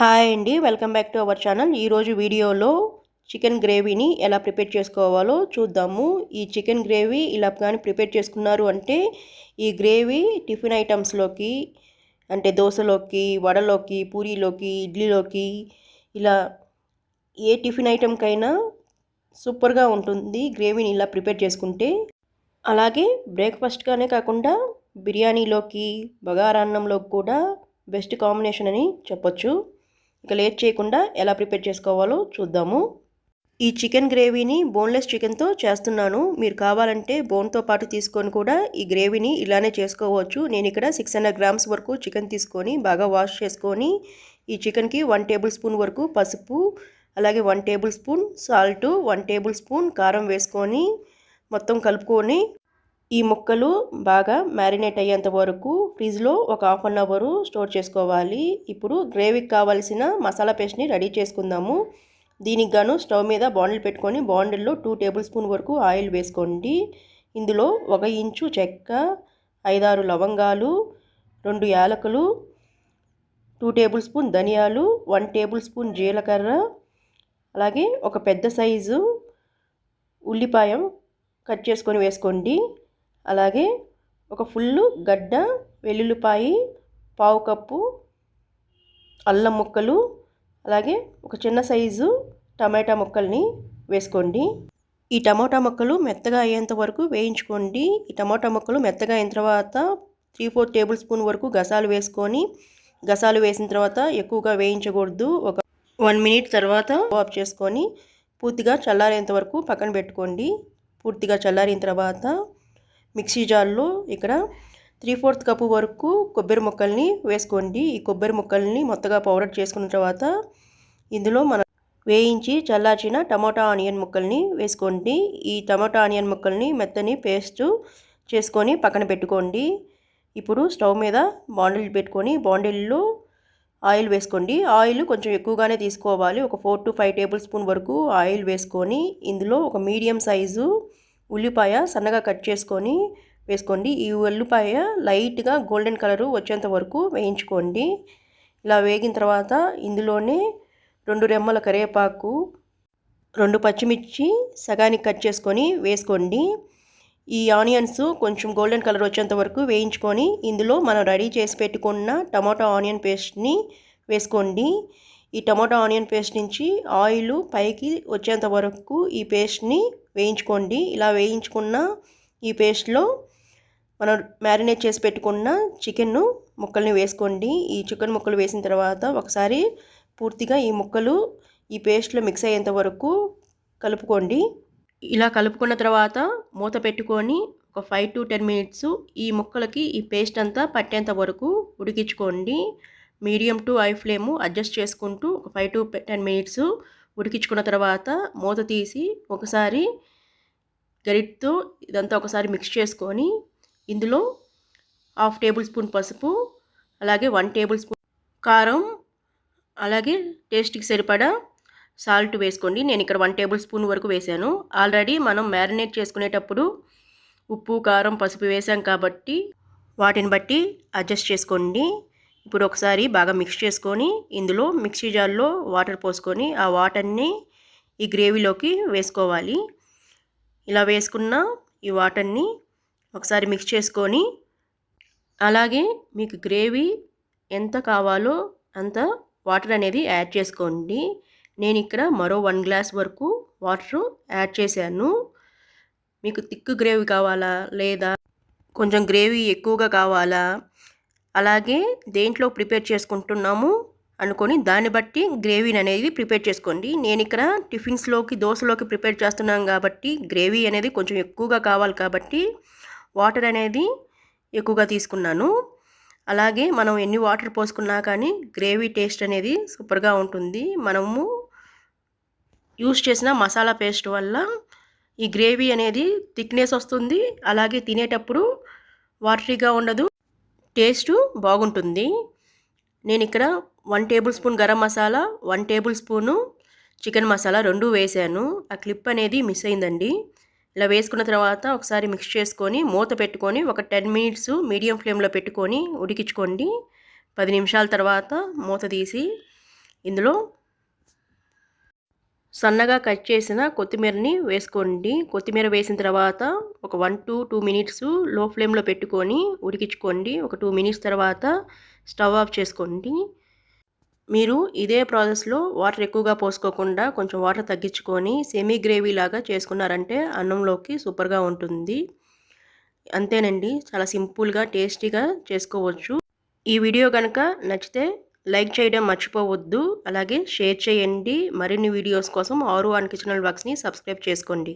Hi అండి welcome back to our channel. ఈరోజు వీడియోలో చికెన్ గ్రేవీని ఎలా ప్రిపేర్ చేసుకోవాలో చూద్దాము. ఈ చికెన్ గ్రేవీ ఇలా కానీ ప్రిపేర్ చేసుకున్నారు అంటే ఈ గ్రేవీ టిఫిన్ ఐటమ్స్లోకి అంటే దోశలోకి వడలోకి పూరీలోకి ఇడ్లీలోకి ఇలా ఏ టిఫిన్ ఐటెంకైనా సూపర్గా ఉంటుంది గ్రేవీని ఇలా ప్రిపేర్ చేసుకుంటే. అలాగే బ్రేక్ఫాస్ట్గానే కాకుండా బిర్యానీలోకి బగారాన్నంలోకి కూడా బెస్ట్ కాంబినేషన్ అని చెప్పొచ్చు. ఇక లేట్ చేయకుండా ఎలా ప్రిపేర్ చేసుకోవాలో చూద్దాము. ఈ చికెన్ గ్రేవీని బోన్లెస్ చికెన్తో చేస్తున్నాను. మీరు కావాలంటే బోన్తో పాటు తీసుకొని కూడా ఈ గ్రేవీని ఇలానే చేసుకోవచ్చు. నేను ఇక్కడ సిక్స్ హండ్రెడ్ గ్రామ్స్ వరకు చికెన్ తీసుకొని బాగా వాష్ చేసుకొని ఈ చికెన్కి వన్ టేబుల్ స్పూన్ వరకు పసుపు అలాగే one tablespoon salt one tablespoon కారం వేసుకొని మొత్తం కలుపుకొని ఈ ముక్కలు బాగా మ్యారినేట్ అయ్యేంత వరకు ఫ్రిడ్జ్లో ఒక హాఫ్ అన్ అవర్ స్టోర్ చేసుకోవాలి. ఇప్పుడు గ్రేవీకి కావాల్సిన మసాలా పేస్ట్ని రెడీ చేసుకుందాము. దీనికి గాను స్టవ్ మీద బాండిల్ పెట్టుకొని బాండిల్లో టూ టేబుల్ స్పూన్ వరకు ఆయిల్ వేసుకోండి. ఇందులో ఒక ఇంచు చెక్క ఐదారు లవంగాలు రెండు యాలకులు టూ టేబుల్ స్పూన్ ధనియాలు వన్ టేబుల్ స్పూన్ జీలకర్ర అలాగే ఒక పెద్ద సైజు ఉల్లిపాయం కట్ చేసుకొని వేసుకోండి. అలాగే ఒక ఫుల్ గడ్డ వెల్లుల్లిపాయి పావు కప్పు అల్లం ముక్కలు అలాగే ఒక చిన్న సైజు టమాటా ముక్కల్ని వేసుకోండి. ఈ టమాటా ముక్కలు మెత్తగా అయ్యేంత వరకు వేయించుకోండి. ఈ టమాటా ముక్కలు మెత్తగా అయిన తర్వాత త్రీ ఫోర్ టేబుల్ స్పూన్ వరకు గసాలు వేసుకొని గసాలు వేసిన తర్వాత ఎక్కువగా వేయించకూడదు. ఒక వన్ మినిట్ తర్వాత ఆఫ్ చేసుకొని పూర్తిగా చల్లారేంత వరకు పక్కన పెట్టుకోండి. పూర్తిగా చల్లారిన తర్వాత మిక్సీ జార్లో ఇక్కడ త్రీ ఫోర్త్ కప్పు వరకు కొబ్బరి ముక్కల్ని వేసుకోండి. ఈ కొబ్బరి ముక్కల్ని మొత్తగా పౌడర్ చేసుకున్న తర్వాత ఇందులో మనం వేయించి చల్లార్చిన టమాటా ఆనియన్ ముక్కల్ని వేసుకోండి. ఈ టమాటా ఆనియన్ ముక్కల్ని మెత్తని పేస్ట్ చేసుకొని పక్కన పెట్టుకోండి. ఇప్పుడు స్టవ్ మీద బాండిల్ పెట్టుకొని బాండిల్లో ఆయిల్ వేసుకోండి. ఆయిల్ కొంచెం ఎక్కువగానే తీసుకోవాలి. ఒక four to five tablespoon వరకు ఆయిల్ వేసుకొని ఇందులో ఒక మీడియం సైజు ఉల్లిపాయ సన్నగా కట్ చేసుకొని వేసుకోండి. ఈ ఉల్లిపాయ లైట్గా గోల్డెన్ కలరు వచ్చేంత వరకు వేయించుకోండి. ఇలా వేగిన తర్వాత ఇందులోనే రెండు రెమ్మల కరివేపాకు రెండు పచ్చిమిర్చి సగానికి కట్ చేసుకొని వేసుకోండి. ఈ ఆనియన్స్ కొంచెం గోల్డెన్ కలర్ వచ్చేంత వరకు వేయించుకొని ఇందులో మనం రెడీ చేసి పెట్టుకున్న టమాటో ఆనియన్ పేస్ట్ని వేసుకోండి. ఈ టమాటో ఆనియన్ పేస్ట్ నుంచి ఆయిల్ పైకి వచ్చేంత వరకు ఈ పేస్ట్ని వేయించుకోండి. ఇలా వేయించుకున్న ఈ పేస్ట్లో మనం మ్యారినేట్ చేసి పెట్టుకున్న చికెన్ ముక్కల్ని వేసుకోండి. ఈ చికెన్ ముక్కలు వేసిన తర్వాత ఒకసారి పూర్తిగా ఈ ముక్కలు ఈ పేస్ట్లో మిక్స్ అయ్యేంత వరకు కలుపుకోండి. ఇలా కలుపుకున్న తర్వాత మూత పెట్టుకొని ఒక ఫైవ్ టు టెన్ మినిట్స్ ఈ ముక్కలకి ఈ పేస్ట్ అంతా పట్టేంత వరకు ఉడికించుకోండి. Medium to high flame adjust చేసుకుంటూ ఒక ఫైవ్ టు టెన్ మినిట్స్ ఉడికించుకున్న తర్వాత మూత తీసి ఒకసారి గరిటతో ఇదంతా ఒకసారి మిక్స్ చేసుకొని ఇందులో హాఫ్ టేబుల్ స్పూన్ పసుపు అలాగే వన్ టేబుల్ స్పూన్ కారం అలాగే టేస్ట్కి సరిపడా సాల్ట్ వేసుకోండి. నేను ఇక్కడ వన్ టేబుల్ స్పూన్ వరకు వేసాను ఆల్రెడీ మనం మ్యారినేట్ చేసుకునేటప్పుడు ఉప్పు కారం పసుపు వేసాం కాబట్టి వాటిని బట్టి అడ్జస్ట్ చేసుకోండి. ఇప్పుడు ఒకసారి బాగా మిక్స్ చేసుకొని ఇందులో మిక్సీ జార్లో వాటర్ పోసుకొని ఆ వాటర్ని ఈ గ్రేవీలోకి వేసుకోవాలి. ఇలా వేసుకున్న ఈ వాటర్ని ఒకసారి మిక్స్ చేసుకొని అలాగే మీకు గ్రేవీ ఎంత కావాలో అంత వాటర్ అనేది యాడ్ చేసుకోండి. నేను ఇక్కడ మరో వన్ గ్లాస్ వరకు వాటర్ యాడ్ చేశాను. మీకు థిక్ గ్రేవీ కావాలా లేదా కొంచెం గ్రేవీ ఎక్కువగా కావాలా అలాగే దేంట్లో ప్రిపేర్ చేసుకుంటున్నాము అనుకొని దాన్ని బట్టి గ్రేవీని అనేది ప్రిపేర్ చేసుకోండి. నేను ఇక్కడ టిఫిన్స్లోకి దోశలోకి ప్రిపేర్ చేస్తున్నాను కాబట్టి గ్రేవీ అనేది కొంచెం ఎక్కువగా కావాలి కాబట్టి వాటర్ అనేది ఎక్కువగా తీసుకున్నాను. అలాగే మనం ఎన్ని వాటర్ పోసుకున్నా కానీ గ్రేవీ టేస్ట్ అనేది సూపర్గా ఉంటుంది. మనము యూస్ చేసిన మసాలా పేస్ట్ వల్ల ఈ గ్రేవీ అనేది థిక్నెస్ వస్తుంది. అలాగే తినేటప్పుడు వాటరీగా ఉండదు. టేస్ట్ బాగుంటుంది. నేను ఇక్కడ one tablespoon garam masala one tablespoon chicken masala రెండు వేసాను. ఆ క్లిప్ అనేది మిస్ అయిందండి. ఇలా వేసుకున్న తర్వాత ఒకసారి మిక్స్ చేసుకొని మూత పెట్టుకొని ఒక టెన్ మినిట్స్ మీడియం ఫ్లేమ్లో పెట్టుకొని ఉడికించుకోండి. పది నిమిషాల తర్వాత మూత తీసి ఇందులో సన్నగా కట్ చేసిన కొత్తిమీరని వేసుకోండి. కొత్తిమీర వేసిన తర్వాత ఒక వన్ టు టూ మినిట్స్లో ఫ్లేమ్లో పెట్టుకొని ఉడికించుకోండి. ఒక టూ మినిట్స్ తర్వాత స్టవ్ ఆఫ్ చేసుకోండి. మీరు ఇదే ప్రాసెస్లో వాటర్ ఎక్కువగా పోసుకోకుండా కొంచెం వాటర్ తగ్గించుకొని సెమీ గ్రేవీ లాగా చేసుకున్నారంటే అన్నంలోకి సూపర్గా ఉంటుంది. అంతేనండి. చాలా సింపుల్గా టేస్టీగా చేసుకోవచ్చు. ఈ వీడియో కనుక నచ్చితే లైక్ చేయడం మర్చిపోవద్దు. అలాగే షేర్ చేయండి. మరిన్ని వీడియోస్ కోసం ఆరు అండ్ కిచెన్ బాక్స్ని సబ్స్క్రైబ్ చేసుకోండి.